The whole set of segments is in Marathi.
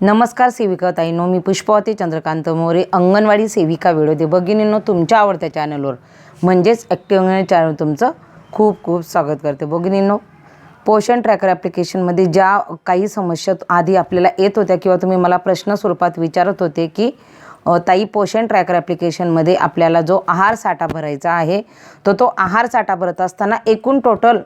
नमस्कार सेविका ताईनो मी पुष्पावती चंद्रकांत मोरे अंगणवाडी सेविका व्हिडिओ भगिनींनो तुमच्या आवडत्या चॅनलवर म्हणजेच ॲक्टिव्ह अंगणवाडी चॅनल तुमचं खूप खूप स्वागत करते. भगिनींनो पोषण ट्रॅकर ॲप्लिकेशनमध्ये ज्या काही समस्या आधी आपल्याला येत होत्या किंवा तुम्ही मला प्रश्न स्वरूपात विचारत होते की ताई पोषण ट्रॅकर ॲप्लिकेशनमध्ये आपल्याला जो आहार साठा भरायचा आहे तर तो आहार साठा भरत असताना एकूण टोटल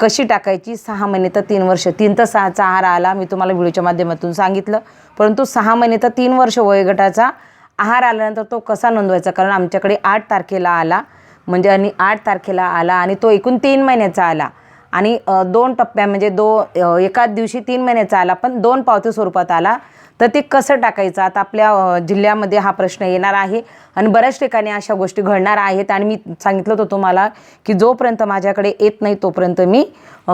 कशी टाकायची? सहा महिने तर तीन वर्ष. तीन तर सहाचा आहार आला मी तुम्हाला व्हिडिओच्या माध्यमातून सांगितलं. परंतु सहा महिने तर तीन वर्ष वयोगटाचा आहार आल्यानंतर तो कसा नोंदवायचा? कारण आमच्याकडे आठ तारखेला आला. म्हणजे आणि आठ तारखेला आला आणि तो एकूण तीन महिन्याचा आला. आणि दोन टप्प्या म्हणजे दो एकाच दिवशी तीन महिन्याचा आला पण दोन पावती स्वरूपात आला. तर ते कसं टाकायचं? आता आपल्या जिल्ह्यामध्ये हा प्रश्न येणार आहे आणि बऱ्याच ठिकाणी अशा गोष्टी घडणार आहेत. आणि मी सांगितलं होतं तुम्हाला की जोपर्यंत माझ्याकडे येत नाही तोपर्यंत मी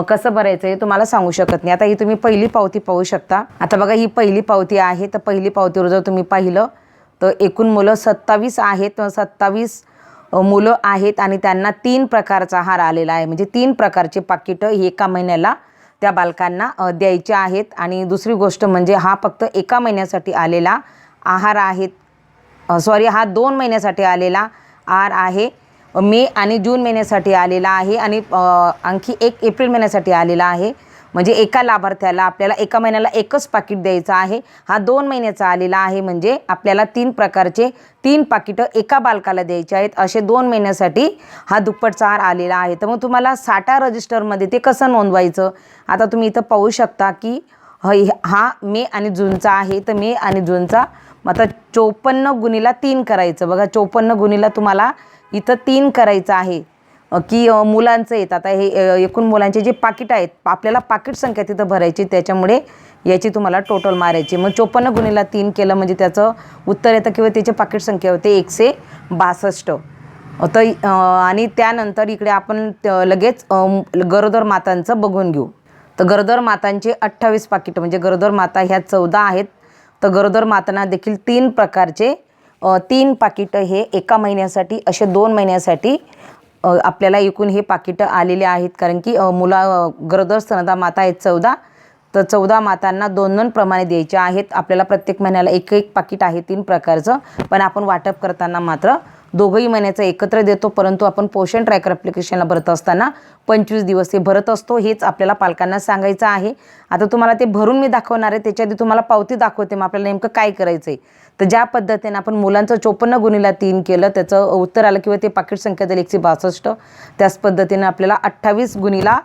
कसं भरायचं हे तुम्हाला सांगू शकत नाही. आता ही तुम्ही पहिली पावती पाहू शकता. आता बघा ही पहिली पावती आहे. तर पहिली पावतीवर जर तुम्ही पाहिलं तर एकूण मुलं सत्तावीस आहेत. सत्तावीस मुलं आहेत आणि त्यांना तीन प्रकारचा आहार आलेला आहे. म्हणजे तीन प्रकारचे पाकिटं हे एका महिन्याला त्या बालकांना अ, द्यायचे आहेत. आणि दुसरी गोष्ट म्हणजे हा फक्त एका महिन्यासाठी आलेला आहार आहेत सॉरी हा दोन महिन्यासाठी आलेला आहार आहे. मे आणि जून महिन्यासाठी आलेला आहे. आणि आणखी एक एप्रिल महिन्यासाठी आलेला आहे. म्हणजे एका लाभार्थ्याला आपल्याला एका महिन्याला एकच पाकिट द्यायचं आहे. हा दोन महिन्याचा आलेला आहे म्हणजे आपल्याला तीन प्रकारचे तीन पाकिटं एका बालकाला द्यायचे आहेत. असे दोन महिन्यासाठी हा दुप्पटचा आहार आलेला आहे. तर मग तुम्हाला साठा रजिस्टरमध्ये ते कसं नोंदवायचं? आता तुम्ही इथं पाहू शकता की हा मे आणि जूनचा आहे. तर मे आणि जूनचा आता चोपन्न गुणीला तीन करायचं. बघा चोपन्न गुणीला तुम्हाला इथं तीन करायचं आहे. की मुलांचं येत. आता हे एकूण मुलांचे जे पाकिट आहेत आपल्याला पाकिट संख्या तिथं भरायची त्याच्यामुळे याची तुम्हाला टोटल मारायची. मग चोपन्न गुणीला तीन केलं म्हणजे त्याचं उत्तर येतं किंवा त्याची पाकिट संख्या होते एकशे बासष्ट. तर आणि त्यानंतर इकडे आपण लगेच गरोदर मातांचं बघून घेऊ. तर गरोदर मातांचे अठ्ठावीस पाकिटं म्हणजे गरोदर माता ह्या चौदा आहेत. तर गरोदर मातांना देखील तीन प्रकारचे तीन पाकिटं हे एका महिन्यासाठी असे दोन महिन्यासाठी आपल्याला एकूण हे पाकिटं आलेले आहेत. कारण की मुला गरोदर स्तनदा माता आहेत चौदा. तर चौदा मातांना दोन दोन प्रमाणे द्यायचे आहेत. आपल्याला प्रत्येक महिन्याला एक एक पाकिट आहे तीन प्रकारचं. पण आपण वाटप करताना मात्र दोघंही महिन्याचं एकत्र देतो परंतु आपण पोषण ट्रॅकर ॲप्लिकेशनला भरत असताना पंचवीस दिवस हे भरत असतो हेच आपल्याला पालकांना सांगायचं आहे. आता तुम्हाला ते भरून मी दाखवणार आहे त्याच्या आधी तुम्हाला पावती दाखवते मग आपल्याला नेमकं काय करायचं आहे तर ज्या पद्धतीने आपण मुलांचं चोपन्न गुणीला तीन केलं त्याचं उत्तर आलं किंवा ते पाकिट संख्या दिली एकशे बासष्ट त्याच पद्धतीने आपल्याला अठ्ठावीस गुणीला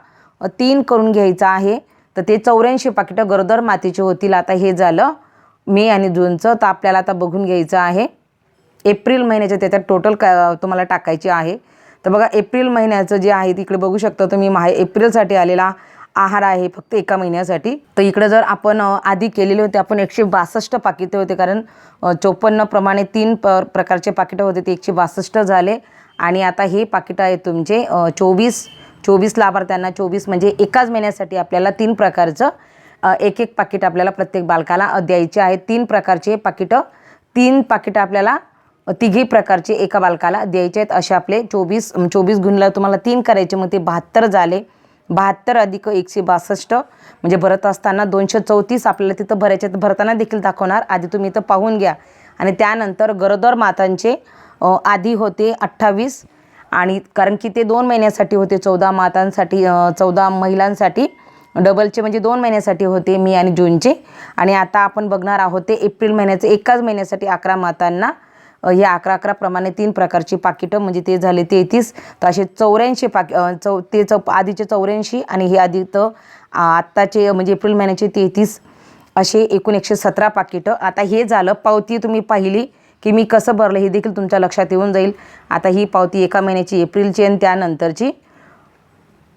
तीन करून घ्यायचं आहे. तर ते चौऱ्याऐंशी पाकिटं गरोदर मातीचे होतील. आता हे झालं मे आणि जूनचं तर आपल्याला आता बघून घ्यायचं आहे. एप्रिल महिन्याच्या त्याच्यात टोटल का तुम्हाला टाकायची आहे. तर बघा एप्रिल महिन्याचं जे आहे तिकडे बघू शकता तुम्ही माहे एप्रिलसाठी आलेला आहार आहे फक्त एका महिन्यासाठी. तर इकडे जर आपण आधी केलेले होते आपण एकशे बासष्ट पाकिटे होते कारण चोपन्नप्रमाणे तीन प प्रकारचे पाकिटं होते ते एकशे बासष्ट झाले. आणि आता हे पाकिटं आहे तुमचे चोवीस. चोवीस लाभार्थ्यांना चोवीस म्हणजे एकाच महिन्यासाठी आपल्याला तीन प्रकारचं एक एक पाकिट आपल्याला प्रत्येक बालकाला द्यायचे आहे तीन प्रकारचे पाकिटं. तीन पाकिटं आपल्याला तिघी प्रकारचे एका बालकाला द्यायचे आहेत. असे आपले चोवीस चोवीस गुणला तुम्हाला तीन करायचे. मग ते बहात्तर झाले. बहात्तर अधिक एकशे बासष्ट म्हणजे भरत असताना दोनशे चौतीस आपल्याला तिथं भरायचे तर भरताना देखील दाखवणार. आधी तुम्ही इथं पाहून घ्या. आणि त्यानंतर गरोदर मातांचे आधी होते अठ्ठावीस आणि कारण की ते दोन महिन्यासाठी होते. चौदा मातांसाठी चौदा महिलांसाठी डबलचे म्हणजे दोन महिन्यासाठी होते मे आणि जूनचे. आणि आता आपण बघणार आहोत ते एप्रिल महिन्याचे एकाच महिन्यासाठी अकरा मातांना हे अकरा अकरा प्रमाणे तीन प्रकारची पाकिटं म्हणजे ते झाले तेहतीस तर असे चौऱ्याऐंशी पाक चौ ते चौ आधीचे चौऱ्याऐंशी आणि हे आधी तर आत्ताचे म्हणजे एप्रिल महिन्याचे तेहतीस असे एकूण एकशे सतरा पाकिटं. आता हे झालं पावती तुम्ही पाहिली की मी कसं भरलं हे देखील तुमच्या लक्षात येऊन जाईल. आता ही पावती एका महिन्याची एप्रिलची आणि त्यानंतरची.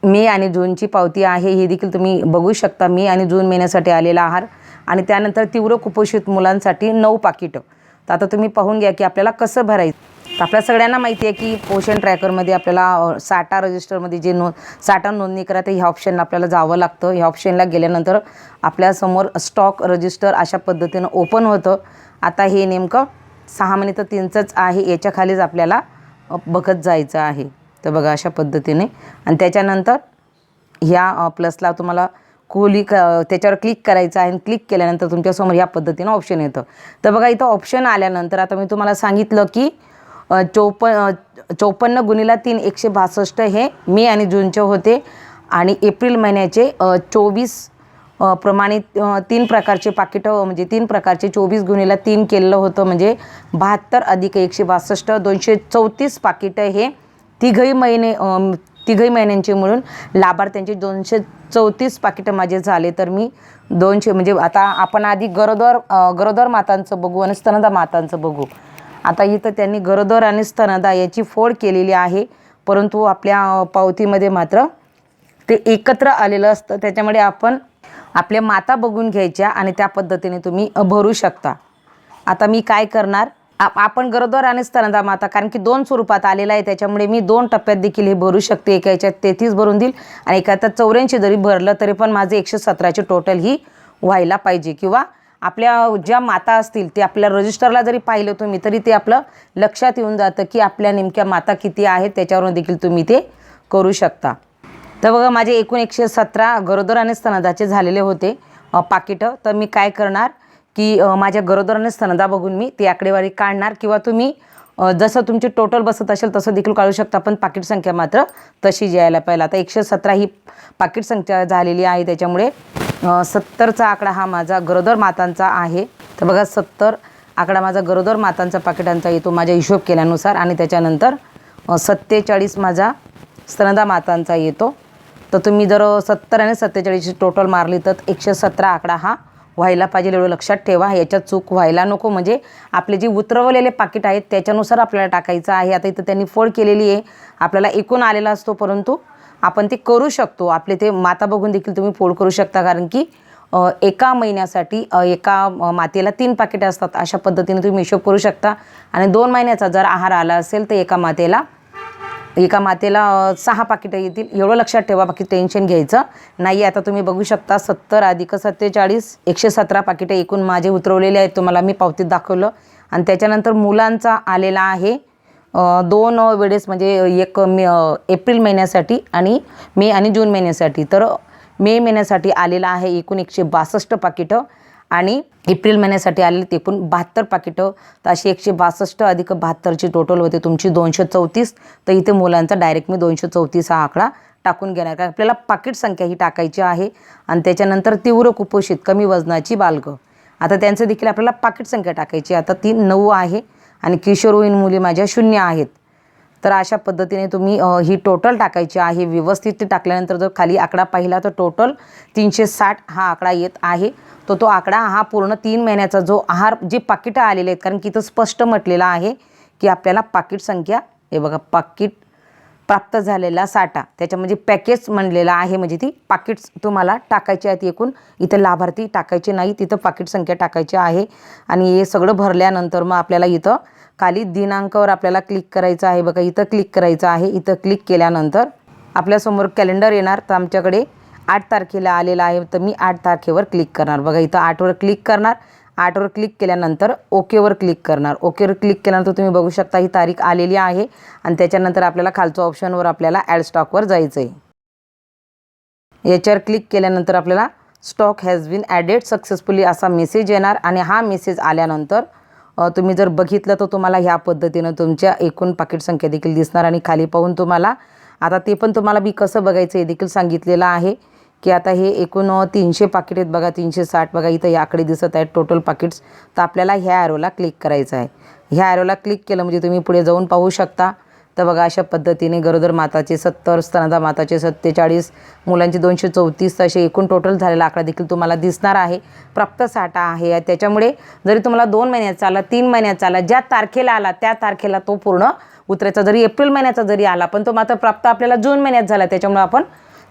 मे आणि जूनची पावती आहे हे देखील तुम्ही बघू शकता. मे आणि जून महिन्यासाठी आलेला आहार. आणि त्यानंतर तीव्र कुपोषित मुलांसाठी नऊ पाकिटं. तर आता तुम्ही पाहून घ्या की आपल्याला कसं भरायचं. तर आपल्या सगळ्यांना माहिती आहे की पोषण ट्रॅकरमध्ये आपल्याला साठा रजिस्टरमध्ये जे नो साठा नोंदणी करा ते ह्या ऑप्शनला आपल्याला जावं लागतं. ह्या ऑप्शनला गेल्यानंतर आपल्यासमोर स्टॉक रजिस्टर अशा पद्धतीनं ओपन होतं. आता हे नेमकं सहा महिने तर तीनचंच आहे. याच्या खालीच आपल्याला बघत जायचं आहे. तर बघा अशा पद्धतीने. आणि त्याच्यानंतर ह्या प्लसला तुम्हाला खोली क त्याच्यावर क्लिक करायचं आहे आणि क्लिक केल्यानंतर तुमच्यासमोर या पद्धतीनं ऑप्शन येतं. तर बघा इथं ऑप्शन आल्यानंतर आता मी तुम्हाला सांगितलं की चोप चौपन्न गुणीला तीन एकशे बासष्ट हे मे आणि जूनचे होते. आणि एप्रिल महिन्याचे चोवीस प्रमाणे तीन प्रकारचे पाकिटं म्हणजे तीन प्रकारचे चोवीस गुणीला तीन केलेलं होतं. म्हणजे बहात्तर अधिक एकशे बासष्ट दोनशे चौतीस पाकिटं हे तिघही महिने तिघही महिन्यांचे मिळून लाभार्थ्यांचे दोनशे चौतीस पाकिटं माझे झाले. तर मी दोनशे म्हणजे आता आपण आधी गरोदर गरोदर मातांचं बघू आणि स्तनदा मातांचं बघू. आता इथं त्यांनी गरोदर आणि स्तनदा याची फोड केलेली आहे. परंतु आपल्या पावतीमध्ये मात्र ते एकत्र आलेलं असतं. त्याच्यामुळे आपण आपल्या माता बघून घ्यायच्या आणि त्या पद्धतीने तुम्ही भरू शकता. आता मी काय करणार? आपण गरोदर आणि स्तनदा माता कारण की दोन स्वरूपात आलेला आहे त्याच्यामुळे मी दोन टप्प्यात देखील हे भरू शकते एका याच्यात तेहतीस भरून देईल आणि एका याच्यात चौऱ्याऐंशी जरी भरलं तरी पण माझे एकशे सतराचे टोटल ही व्हायला पाहिजे. किंवा आपल्या ज्या माता असतील ते आपल्या रजिस्टरला जरी पाहिलं तुम्ही तरी ते आपलं लक्षात येऊन जातं की आपल्या नेमक्या माता किती आहेत त्याच्यावरून देखील तुम्ही ते करू शकता. तर बघा माझे एकूण एकशे सतरा गरोदर आणि स्तनदाचे झालेले होते पाकिटं. तर मी काय करणार? की माझ्या गरोदर आणि स्तनदा बघून मी ती आकडेवारी काढणार किंवा तुम्ही जसं तुमची टोटल बसत असेल तसं देखील काढू शकता पण पाकिट संख्या मात्र तशी यायला पाहिजे. आता एकशे सतरा ही पाकिट संख्या झालेली आहे त्याच्यामुळे सत्तरचा आकडा हा माझा गरोदर मातांचा आहे. तर बघा सत्तर आकडा माझा गरोदर मातांचा पाकिटांचा येतो माझ्या हिशोब केल्यानुसार आणि त्याच्यानंतर सत्तेचाळीस माझा स्तनदा मातांचा येतो. तर तुम्ही जर सत्तर आणि सत्तेचाळीसची टोटल मारली तर एकशे सतरा आकडा हा व्हायला पाहिजे एवढं लक्षात ठेवा. याच्यात चूक व्हायला नको. म्हणजे आपले जे उतरवलेले पाकिट आहेत त्याच्यानुसार आपल्याला टाकायचं आहे. आता इथं त्यांनी फोड केलेली आहे. आपल्याला एकूण आलेला असतो परंतु आपण ते करू शकतो. आपले ते माता बघून देखील तुम्ही फोड करू शकता. कारण की एका महिन्यासाठी एका मातेला तीन पाकिटं असतात. अशा पद्धतीने तुम्ही हिशोब करू शकता. आणि दोन महिन्याचा जर आहार आला असेल तर एका मातेला एका मातेला सहा पाकिटं येतील. एवढं लक्षात ठेवा बाकी टेन्शन घ्यायचं नाही आता तुम्ही बघू शकता सत्तर अधिक सत्तेचाळीस एकशे सतरा पाकिटं एकूण माझे उतरवलेले आहेत. तुम्हाला मी पावतीत दाखवलं. आणि त्याच्यानंतर मुलांचा आलेला आहे दोन वेळेस म्हणजे एक मे एप्रिल महिन्यासाठी आणि मे आणि जून महिन्यासाठी. तर मे महिन्यासाठी आलेला आहे एकूण एकशे बासष्ट पाकिटं. आणि एप्रिल महिन्यासाठी आलेली ते एकूण बहात्तर पाकिटं तर अशी एकशे बासष्ट अधिक बहात्तरची टोटल होते तुमची दोनशे चौतीस. तर इथे मुलांचा डायरेक्ट मी दोनशे चौतीस हा आकडा टाकून घेणार कारण आपल्याला पाकिट संख्या ही टाकायची आहे आणि त्याच्यानंतर तीव्र कुपोषित कमी वजनाची बालगं आता त्यांचं देखील आपल्याला पाकिट संख्या टाकायची आता ती नऊ आहे आणि किशोरवयीन मुली माझ्या शून्य आहेत. तर अशा पद्धतीने तुम्ही ही टोटल टाकायची आहे. व्यवस्थित ती टाकल्यानंतर जर खाली आकडा पाहिला तर टोटल तीनशे साठ हा आकडा येत आहे. तो तो आकडा हा पूर्ण तीन महिन्याचा जो आहार जे पाकिटं आलेले आहेत कारण की इथं स्पष्ट म्हटलेलं आहे की आपल्याला पाकिट संख्या हे बघा पाकिट प्राप्त झालेला साठा त्याच्या म्हणजे पॅकेज म्हणलेला आहे म्हणजे ती पाकिट्स तुम्हाला टाकायची आहेत एकूण. इथं लाभार्थी टाकायचे नाही तिथं पाकिट संख्या टाकायची आहे. आणि हे सगळं भरल्यानंतर मग आपल्याला इथं खाली दिनांकावर आपल्याला क्लिक करायचं आहे. बघा इथं क्लिक करायचं आहे. इथं क्लिक केल्यानंतर आपल्यासमोर कॅलेंडर येणार. तर आमच्याकडे आठ तारखेला आलेला आहे. तर मी आठ तारखेवर क्लिक करणार. बघा इथं आठवर क्लिक करणार. आठवर क्लिक केल्यानंतर ओकेवर क्लिक करणार. ओकेवर क्लिक केल्यानंतर तुम्ही बघू शकता ही तारीख आलेली आहे. आणि त्याच्यानंतर आपल्याला खालच्या ऑप्शनवर आपल्याला ॲड स्टॉकवर जायचं आहे याच्यावर क्लिक केल्यानंतर आपल्याला stock has been added successfully असा मेसेज येणार. आणि हा मेसेज आल्यानंतर तुम्ही जर बघितलं तर तुम्हाला ह्या पद्धतीनं तुमच्या एकूण पाकिट संख्या देखील दिसणार आणि खाली पाहून तुम्हाला आता ते पण तुम्हाला मी कसं बघायचं हे देखील सांगितलेलं आहे की आता हे एकूण तीनशे पाकिट आहेत बघा तीनशे साठ बघा इथं याकडे दिसत आहेत टोटल पाकिट्स तर आपल्याला ह्या ॲरोला क्लिक करायचं आहे. ह्या ॲरोला क्लिक केलं म्हणजे तुम्ही पुढे जाऊन पाहू शकता. तर बघा अशा पद्धतीने गरोदर माताचे सत्तर स्तनदा माताचे सत्तेचाळीस मुलांचे दोनशे चौतीस असे एकूण टोटल झालेला आकडा देखील तुम्हाला दिसणार आहे. प्राप्त साठा आहे. त्याच्यामुळे जरी तुम्हाला दोन महिन्याचा आला तीन महिन्याचा आला ज्या तारखेला आला त्या तारखेला तो पूर्ण उतरायचा जरी एप्रिल महिन्याचा जरी आला पण तो मात्र प्राप्त आपल्याला जून महिन्यात झाला. त्याच्यामुळे आपण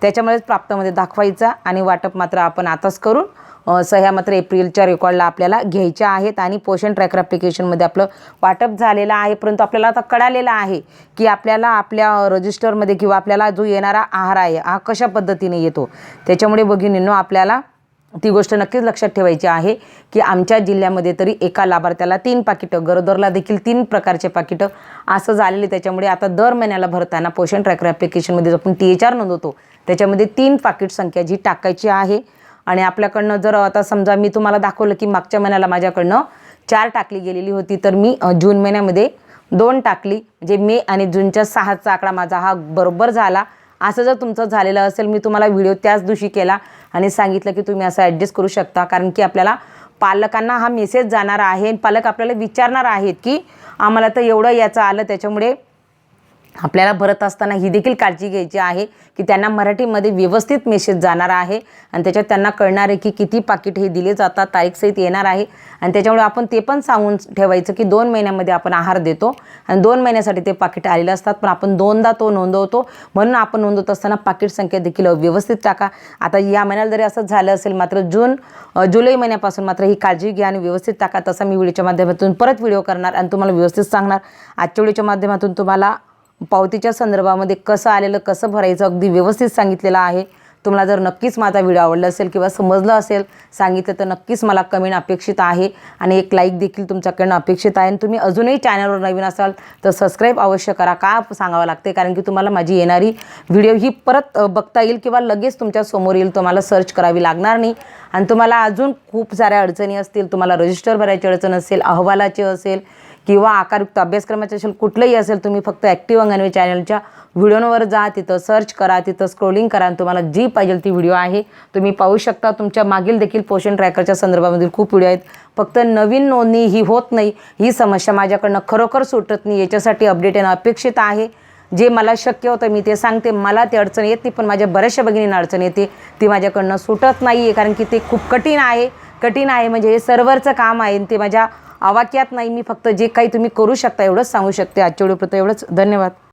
त्याच्यामुळेच प्राप्तमध्ये दाखवायचा आणि वाटप मात्र आपण आताच करून सह्या मात्र एप्रिलच्या रेकॉर्डला आपल्याला घ्यायच्या आहेत आणि पोषण ट्रॅकर ॲप्लिकेशनमध्ये आपलं वाटप झालेलं आहे. परंतु आपल्याला आता कळालेलं आहे की आपल्याला आपल्या रजिस्टरमध्ये किंवा आपल्याला जो येणारा आहार आहे हा कशा पद्धतीने येतो? त्याच्यामुळे भगिनींनो आपल्याला ती गोष्ट नक्कीच लक्षात ठेवायची आहे की आमच्या जिल्ह्यामध्ये तरी एका लाभार्थ्याला तीन पाकिटं गरोदरला देखील तीन प्रकारचे पाकिटं असं झालेले त्याच्यामुळे आता दर महिन्याला भरताना पोषण ट्रॅकर ॲप्लिकेशनमध्ये जो आपण टी एच आर नोंदवतो त्याच्यामध्ये तीन पाकिट संख्या जी टाकायची आहे. आणि आपल्याकडनं जर आता समजा मी तुम्हाला दाखवलं की मागच्या महिन्याला माझ्याकडनं चार टाकली गेलेली होती तर मी जून महिन्यामध्ये दोन टाकली. म्हणजे मे आणि जूनच्या सहाचा आकडा माझा हा बरोबर झाला. असं जर तुमचं झालेलं असेल मी तुम्हाला व्हिडिओ त्याच दिवशी केला आणि सांगितलं की तुम्ही असं ॲडजस्ट करू शकता. कारण की आपल्याला पालकांना हा मेसेज जाणार आहे आणि पालक आपल्याला विचारणार आहेत की आम्हाला तर एवढं याचं आलं त्याच्यामुळे आपल्याला भरत असताना ही देखील काळजी घ्यायची आहे की त्यांना मराठीमध्ये व्यवस्थित मेसेज जाणार आहे. आणि त्याच्यात त्यांना कळणार आहे की किती पाकिट हे दिले जातात तारीखसहित येणार आहे. आणि त्याच्यामुळे आपण ते पण सांगून ठेवायचं की दोन महिन्यामध्ये आपण आहार देतो. आणि दोन महिन्यासाठी ते पाकिट आलेले असतात पण आपण दोनदा तो नोंदवतो. म्हणून आपण नोंदवत असताना पाकिट संख्या देखील व्यवस्थित टाका. आता या महिन्याला जरी असंच झालं असेल मात्र जून जुलै महिन्यापासून मात्र ही काळजी घ्या आणि व्यवस्थित टाका. तसा मी व्हिडिओच्या माध्यमातून परत व्हिडिओ करणार आणि तुम्हाला व्यवस्थित सांगणार. आजच्या व्हिडिओच्या माध्यमातून तुम्हाला पावतीच्या संदर्भामध्ये कसं आलेलं कसं भरायचं अगदी व्यवस्थित सांगितलेलं आहे. तुम्हाला जर नक्कीच माझा व्हिडिओ आवडला असेल किंवा समजलं असेल सांगितलं तर नक्कीच मला कमेंट अपेक्षित आहे. आणि एक लाईक देखील तुमच्याकडनं अपेक्षित आहे. आणि तुम्ही अजूनही चॅनलवर नवीन असाल तर सबस्क्राईब अवश्य करा. का सांगावं लागते कारण की तुम्हाला माझी येणारी व्हिडिओ ही परत बघता येईल किंवा लगेच तुमच्यासमोर येईल. तुम्हाला सर्च करावी लागणार नाही. आणि तुम्हाला अजून खूप साऱ्या अडचणी असतील तुम्हाला रजिस्टर भरायची अडचण असेल अहवालाची असेल किंवा आकारयुक्त अभ्यासक्रमाचे असेल कुठलंही असेल तुम्ही फक्त ॲक्टिव्ह अंगणवाडी चॅनलच्या व्हिडिओवर जा तिथं सर्च करा तिथं स्क्रोलिंग करा आणि तुम्हाला जी पाहिजे ती व्हिडिओ आहे तुम्ही पाहू शकता. तुमच्या मागील देखील पोषण ट्रॅकरच्या संदर्भामधील खूप व्हिडिओ आहेत. फक्त नवीन नोंदणी ही होत नाही ही समस्या माझ्याकडनं खरोखर सुटत नाही. याच्यासाठी अपडेट येणं अपेक्षित आहे. जे मला शक्य होतं मी ते सांगते. मला ते अडचण येत नाही पण माझ्या बऱ्याचशा भगिनींना अडचण येते. ती माझ्याकडनं सुटत नाही आहे कारण की ते खूप कठीण आहे. कठीण आहे म्हणजे हे सर्व्हरचं काम आहे आणि ते माझ्या आवाक्यात नाही. मी फक्त जे काही तुम्ही करू शकता एवढंच सांगू शकते. आजच्या व्हिडिओपुरतं एवढंच. धन्यवाद.